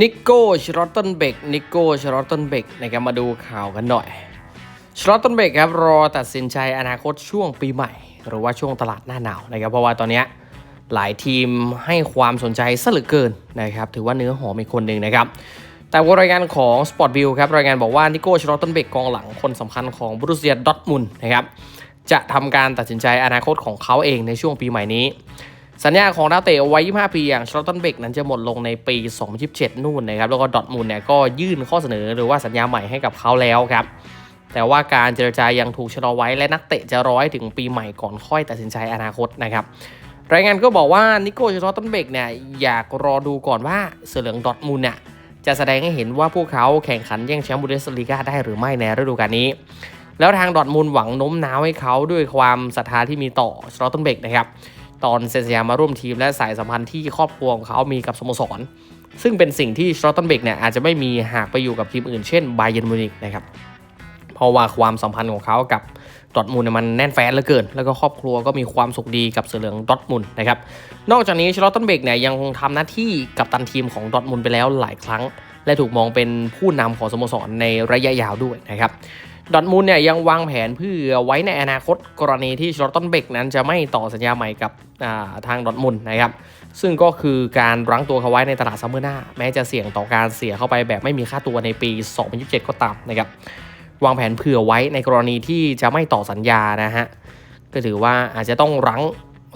นิโก้ชรอตเนเบกนิโก้ชรอตเนเบกนะครับมาดูข่าวกันหน่อยชรอตเนเบกครับรอตัดสินใจอนาคตช่วงปีใหม่ หรือว่าช่วงตลาดหน้าหนาวนะครับเพราะว่าตอนนี้หลายทีมให้ความสนใจซะเหลือเกินนะครับถือว่าเนื้อหอมอีกคนหนึ่งนะครับแต่ว่ารายงานของ Sport View ครับรายงานบอกว่านิโก้ชรอตเนเบกกองหลังคนสำคัญของบรูเซียดอทมุนนะครับจะทำการตัดสินใจอนาคตของเขาเองในช่วงปีใหม่นี้ สัญญาของดาวเตะวัย25 ปีอย่างชลอตันเบกนั้นจะหมดลงในปี 2027 นู่นนะครับ แล้วก็ดอทมูลเนี่ยก็ยื่นข้อเสนอหรือว่าสัญญาใหม่ให้กับเขาแล้วครับ แต่ว่าการเจรจายังถูกชะลอไว้และนักเตะจะรอให้ถึงปีใหม่ก่อนค่อยตัดสินใจอนาคตนะครับรายงานก็บอกว่านิโก้ชลอตันเบกเนี่ยอยากรอดูก่อนว่าเสือเหลืองดอทมูลเนี่ยจะแสดงให้เห็นว่าพวกเขาแข่งขันแย่งแชมป์บูเดสลีกาได้หรือไม่ในฤดูกาลนี้ แล้วทางดอทมูลหวังโน้มน้าวให้เขาด้วยความศรัทธาที่มีต่อชลอตตันเบกนะครับ ตอนเซ็นสัญญามาร่วมทีมและสายสัมพันธ์ที่ครอบครัวของเขามีกับสโมสร ซึ่งเป็นสิ่งที่สตรอตเทนเบกเนี่ยอาจจะไม่มีหากไปอยู่กับทีมอื่นเช่นไบเยนมูนิกนะครับเพราะว่าความสัมพันธ์ของเขากับดอทมูลเนี่ยมันแน่นแฟ้นเหลือเกิน แล้วก็ครอบครัวก็มีความสุขดีกับเสือเหลืองดอทมูลนะครับ นอกจากนี้ชลอตเทนเบกเนี่ยยังคงทำหน้าที่กับตันทีมของดอทมูลไปแล้วหลายครั้ง และถูกมองเป็นผู้นำของสโมสรในระยะยาวด้วยนะครับ ดอทมูลเนี่ยยังวางแผนเพื่อไว้ในอนาคตกรณีที่ชลอตตันเบกนั้นจะไม่ต่อสัญญาใหม่กับทางดอทมูลนะครับ ซึ่งก็คือการรั้งตัวเขาไว้ในตลาดซัมเมอร์หน้า แม้จะเสี่ยงต่อการเสียเข้าไปแบบไม่มีค่าตัวในปี 2027 ก็ตามนะครับวางแผนเผื่อไว้ในกรณีที่จะไม่ต่อสัญญานะฮะก็ถือว่าอาจจะต้องรั้ง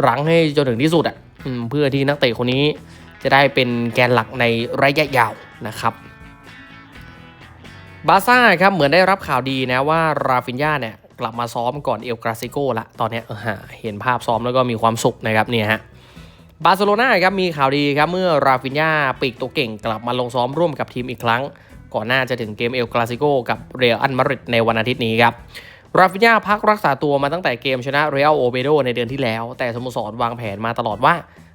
รั้งให้จนถึงที่สุดอะเพื่อที่นักเตะคนนี้จะได้เป็นแกนหลักในระยะยาวนะครับ บาซ่าครับเหมือนได้รับข่าวดีนะว่าราฟินญาเนี่ยกลับมาซ้อมก่อนเอลกราซิโกละตอนนี้เห็นภาพซ้อมแล้วก็มีความสุขนะครับเนี่ยฮะบาร์เซโลนาครับมีข่าวดีครับเมื่อราฟินญาปีกตัวเก่งกลับมาลงซ้อมร่วมกับทีมอีกครั้ง ก่อนหน้าจะถึงเกมเอลกราซิโกกับเรอัลมาดริดในวันอาทิตย์นี้ครับราฟินญาพักรักษาตัวมาตั้งแต่เกมชนะเรอัลโอเบโดในเดือนที่แล้ว แต่สโมสรวางแผนมาตลอดว่า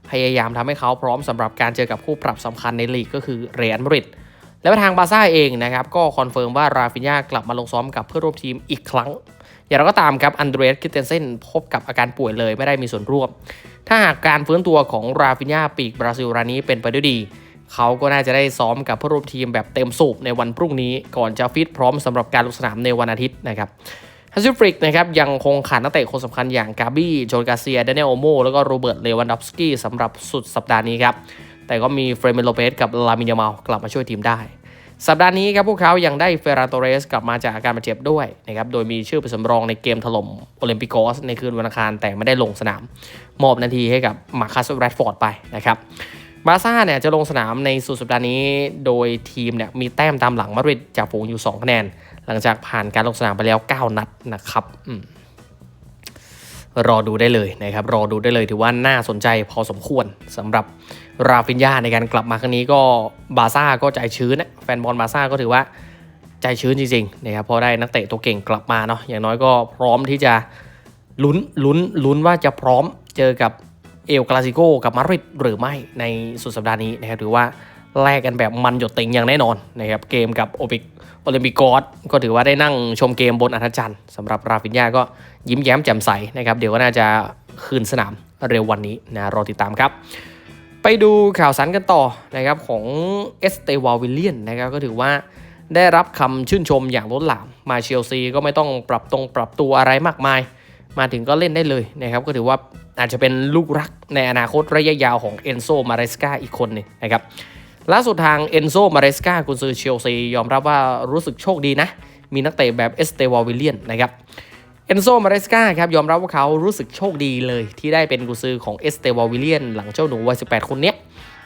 พยายามทำให้เขาพร้อมสำหรับการเจอกับคู่ปรับสำคัญในลีกก็คือเรอัลมาดริด แล้วทางบาซ่าเองนะครับก็คอนเฟิร์มว่าราฟินญากลับมาลงซ้อมกับเพื่อร่วมทีมอีกครั้ง อย่างไรก็ตามครับอันเดรสคิเตนเซนพบกับอาการป่วยเลยไม่ได้มีส่วนร่วม ถ้าหากการฟื้นตัวของราฟินญาปีกบราซิลรายนี้เป็นไปด้วยดีเขาก็น่าจะได้ซ้อมกับเพื่อร่วมทีมแบบเต็มสูบในวันพรุ่งนี้ ก่อนจะฟิตพร้อมสำหรับการลงสนามในวันอาทิตย์นะครับฮัสซิฟริกนะครับยังคงขาดนักเตะคนสำคัญอย่างกาบี้โจนกาเซียเดนเนลโอโมแล้วก็โรเบิร์ตเลวันดอฟสกี้สำหรับสุดสัปดาห์นี้ครับ แต่ก็มีเฟรเมโลเปสกับลามินยามาลกลับมาช่วยทีมได้ สัปดาห์นี้ครับพวกเขายังได้เฟราโตเรสกลับมาจากอาการบาดเจ็บด้วยนะครับโดยมีชื่อเป็นสำรองในเกมถล่มโอลิมปิโกสในคืนวันอังคารแต่ไม่ได้ลงสนาม มอบนาทีให้กับมาคัสแรดฟอร์ดไปนะครับบาซ่าเนี่ยจะลงสนามในสุดสัปดาห์นี้ โดยทีมเนี่ยมีแต้มตามหลังมาดริดจากฝูงอยู่ 2 คะแนน หลังจากผ่านการลงสนามไปแล้ว 9 นัดนะครับ รอดูได้เลยนะครับ รอดูได้เลยถือว่าน่าสนใจพอสมควรสำหรับราฟินญาในการกลับมาครั้งนี้ก็บาซ่าก็ใจชื้นนะแฟนบอลบาซ่าก็ถือว่าใจชื้นจริงๆนะครับพราะได้นักเตะตัวเก่งกลับมาเนาะอย่างน้อยก็พร้อมที่จะลุ้นลุ้นลุ้นว่าจะพร้อมเจอกับเอลกลาซิโกกับมาดริดหรือไม่ในสุดสัปดาห์นี้นะครับถือว่า แลกกันแบบมันหยดติงอย่างแน่นอนนะครับเกมกับโอปิกโอลิมปิกอสก็ถือว่าได้นั่งชมเกมบนอัธจันทร์สำหรับราฟินญาก็ยิ้มแย้มแจ่มใสนะครับเดี๋ยวก็น่าจะคืนสนามเร็ววันนี้นะรอติดตามครับ ไปดูข่าวสารกันต่อนะครับของเอสเตวาวิลเลียนนะครับก็ถือว่าได้รับคำชื่นชมอย่างล้นหลามมาเชลซีก็ไม่ต้องปรับตรงปรับตัวอะไรมากมาย มาถึงก็เล่นได้เลยนะครับก็ถือว่าอาจจะเป็นลูกรักในอนาคตระยะยาวของเอนโซมาเรสกาอีกคนหนึงนะครับ ล่าสุดทางเอนโซมาเรสกากุนซือเชลซียอมรับว่ารู้สึกโชคดีนะ มีนักเตะแบบเอสเตวาวิลเลียนนะครับเอนโซมาเรสกาครับยอมรับว่าเขารู้สึกโชคดีเลย ที่ได้เป็นกุนซือของเอสเตวาวิลเลียนหลังเจ้าหนูวัย 18 คนเนี้ย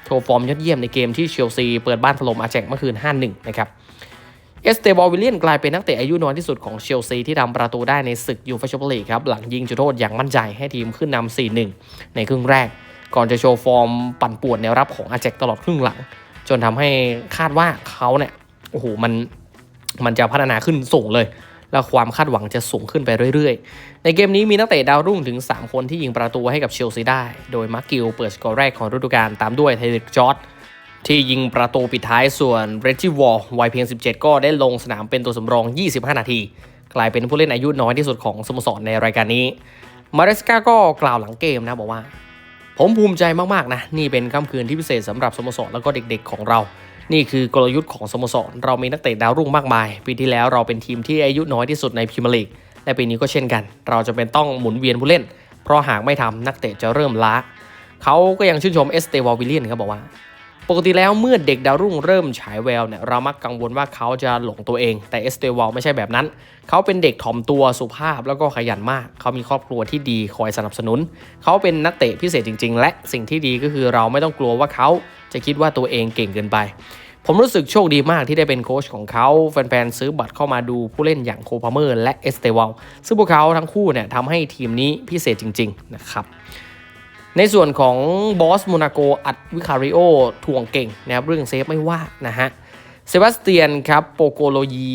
โชว์ฟอร์มยอดเยี่ยมในเกมที่เชลซีเปิดบ้านถล่มอาแจกเมื่อคืน 5-1 นะครับเอสเตวาวิลเลียนกลายเป็นนักเตะอายุน้อยที่สุดของเชลซีที่ทำประตูได้ในศึกยูฟ่าแชมเปี้ยนลีกครับหลังยิงจุดโทษอย่างมั่นใจให้ทีมขึ้นนำ4-1 ในครึ่งแรก ก่อนจะโชว์ฟอร์มปั่นป่วนแนวรับของอาแจกตลอดครึ่งหลัง จนทำให้คาดว่าเขาเนี่ยโอ้โหมันมันจะพัฒนาขึ้นสูงเลย และความคาดหวังจะสูงขึ้นไปเรื่อยๆ ในเกมนี้มีนักเตะดาวรุ่งถึง 3 คนที่ยิงประตูให้กับเชลซีได้ โดยมาร์กิลเปิดสกอร์แรกของฤดูกาลตามด้วยไทริกจอร์ดที่ยิงประตูปิดท้ายส่วนเรจิวอลวัยเพียง 17 ก็ได้ลงสนามเป็นตัวสำรอง 25 นาที กลายเป็นผู้เล่นอายุน้อยที่สุดของสโมสรในรายการนี้ มาเรสกาก็กล่าวหลังเกมนะบอกว่า ผมภูมิใจมากๆนะนี่เป็นค่ำคืนที่พิเศษสำหรับสโมสรแล้วก็เด็กๆของเรา นี่คือกลยุทธ์ของสโมสรเรามีนักเตะดาวรุ่งมากมาย ปีที่แล้วเราเป็นทีมที่อายุน้อยที่สุดในพรีเมียร์ลีกและปีนี้ก็เช่นกัน เราจะเป็นต้องหมุนเวียนผู้เล่น เพราะหากไม่ทำนักเตะจะเริ่มล้าเขาก็ยังชื่นชมเอสเตวาวิลเลียนครับบอกว่า ปกติแล้วเมื่อเด็กดาวรุ่งเริ่มฉายแววเนี่ยเรามักกังวลว่าเขาจะหลงตัวเอง แต่เอสเตวาไม่ใช่แบบนั้น เขาเป็นเด็กถ่อมตัวสุภาพแล้วก็ขยันมาก เขามีครอบครัวที่ดีคอยสนับสนุน เขาเป็นนักเตะพิเศษจริง ๆ และสิ่งที่ดีก็คือเราไม่ต้องกลัวว่าเขาจะคิดว่าตัวเองเก่งเกินไปผมรู้สึกโชคดีมากที่ได้เป็นโค้ชของเขาแฟนๆ ซื้อบัตรเข้ามาดูผู้เล่นอย่างโคพาเมอร์และเอสเตวาลซึ่งพวกเขาทั้งคู่เนี่ยทำให้ทีมนี้พิเศษจริง ๆ นะครับ ในส่วนของบอสโมนาโกอัดวิคาริโอถ่วงเก่งนะครับเรื่องเซฟไม่ว่านะฮะเซบาสเตียนครับโปโกโลยี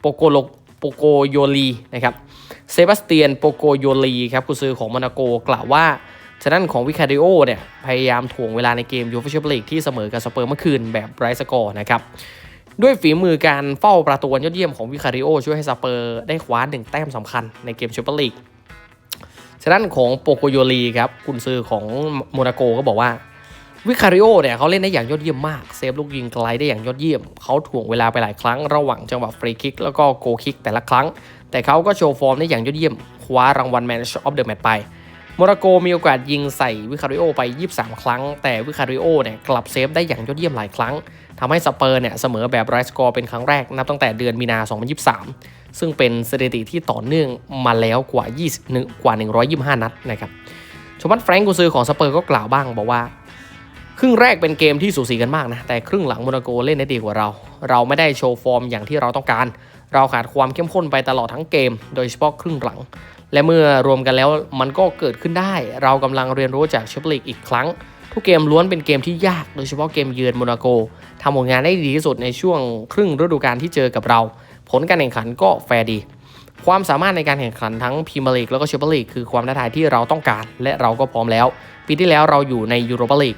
โปโกโลโปโกโยลีนะครับเซบาสเตียนโปโกโยลีครับกุซือของโมนาโกกล่าวว่าฉะนั้นของวิคาริโอเนี่ยพยายามถ่วงเวลาในเกมยูฟ่าแชมเปี้ยนลีกที่เสมอกับสเปอร์เมื่อคืนแบบไร้สกอร์นะครับด้วยฝีมือการเฝ้าประตูยอดเยี่ยมของวิคาริโอช่วยให้สเปอร์ได้คว้าหนึ่งแต้มสำคัญในเกมแชมเปี้ยนลีก ฉะนั้นของโปโกโยลีครับกุนซือของโมนาโกก็บอกว่าวิคาริโอเนี่ยเขาเล่นได้อย่างยอดเยี่ยมมาก เซฟลูกยิงไกลได้อย่างยอดเยี่ยม เขาถ่วงเวลาไปหลายครั้งระหว่างจังหวะฟรีคิกแล้วก็โกคิกแต่ละครั้ง แต่เขาก็โชว์ฟอร์มได้อย่างยอดเยี่ยม คว้ารางวัล Man of the Match ไปโมนาโกมีโอกาสยิงใส่วิคาริโอไป 23 ครั้ง แต่วิคาริโอเนี่ยกลับเซฟได้อย่างยอดเยี่ยมหลายครั้ง ทำให้สเปอร์เนี่ยเสมอแบบไรสกอร์เป็นครั้งแรกนับตั้งแต่เดือนมีนา 2023 ซึ่งเป็นสถิติที่ต่อเนื่องมาแล้วกว่า 20 กว่า 125 นัดนะครับชมัตแฟรงก์กุซือของสเปอร์ก็กล่าวบ้างบอกว่า ครึ่งแรกเป็นเกมที่สูสีกันมากนะ แต่ครึ่งหลังโมนาโกเล่นได้ดีกว่าเรา เราไม่ได้โชว์ฟอร์มอย่างที่เราต้องการ เราขาดความเข้มข้นไปตลอดทั้งเกม โดยเฉพาะครึ่งหลัง และเมื่อรวมกันแล้วมันก็เกิดขึ้นได้ เรากำลังเรียนรู้จากแชมเปี้ยนลีกอีกครั้ง ทุกเกมล้วนเป็นเกมที่ยาก โดยเฉพาะเกมเยือนโมนาโกทำผลงานได้ดีที่สุดในช่วงครึ่งฤดูกาลที่เจอกับเรา ผลการแข่งขันก็แฟร์ดี ความสามารถในการแข่งขันทั้งพรีเมียร์ลีกแล้วก็แชมเปี้ยนลีกคือความท้าทายที่เราต้องการ และเราก็พร้อมแล้ว ปีที่แล้วเราอยู่ในยูโรปาลีก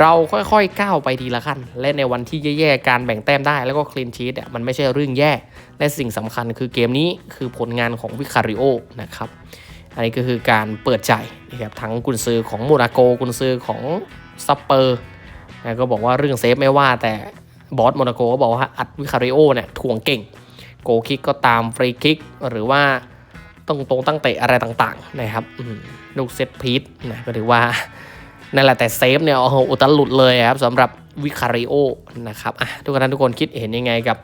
เราค่อยๆก้าวไปทีละขั้น และในวันที่แย่ๆ การแบ่งแต้มได้แล้วก็คลีนชีตมันไม่ใช่เรื่องแย่ และสิ่งสำคัญคือเกมนี้คือผลงานของวิคาริโอนะครับ อันนี้ก็คือการเปิดใจนะครับทั้งกุนซือของโมนาโกกุนซือของซัปเปอร์นะก็บอกว่าเรื่องเซฟไม่ว่าแต่บอสโมนาโกก็บอกว่าอัดวิคาริโอเนี่ยถ่วงเก่ง โกคิกก็ตามฟรีคิกหรือว่าตรงตรงตั้งเตะอะไรต่างๆนะครับลูกเซตพีทนะก็ถือว่านั่นแหละแต่เซฟเนี่ยโอ้โหอุตลุดเลยครับสำหรับวิคาริโอนะครับอะทุกท่านทุกคนคิดเห็นยังไงกับ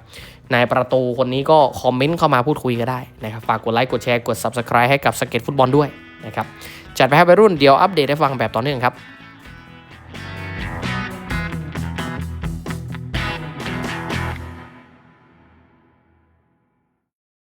นายประตูคนนี้ก็คอมเมนต์เข้ามาพูดคุยก็ได้นะครับฝากกดไลค์กดแชร์กด Subscribe ให้กับสเก็ตฟุตบอลด้วยนะครับจัดไปให้ไปรุ่นเดี๋ยวอัปเดตให้ฟังแบบต่อเนื่องครับ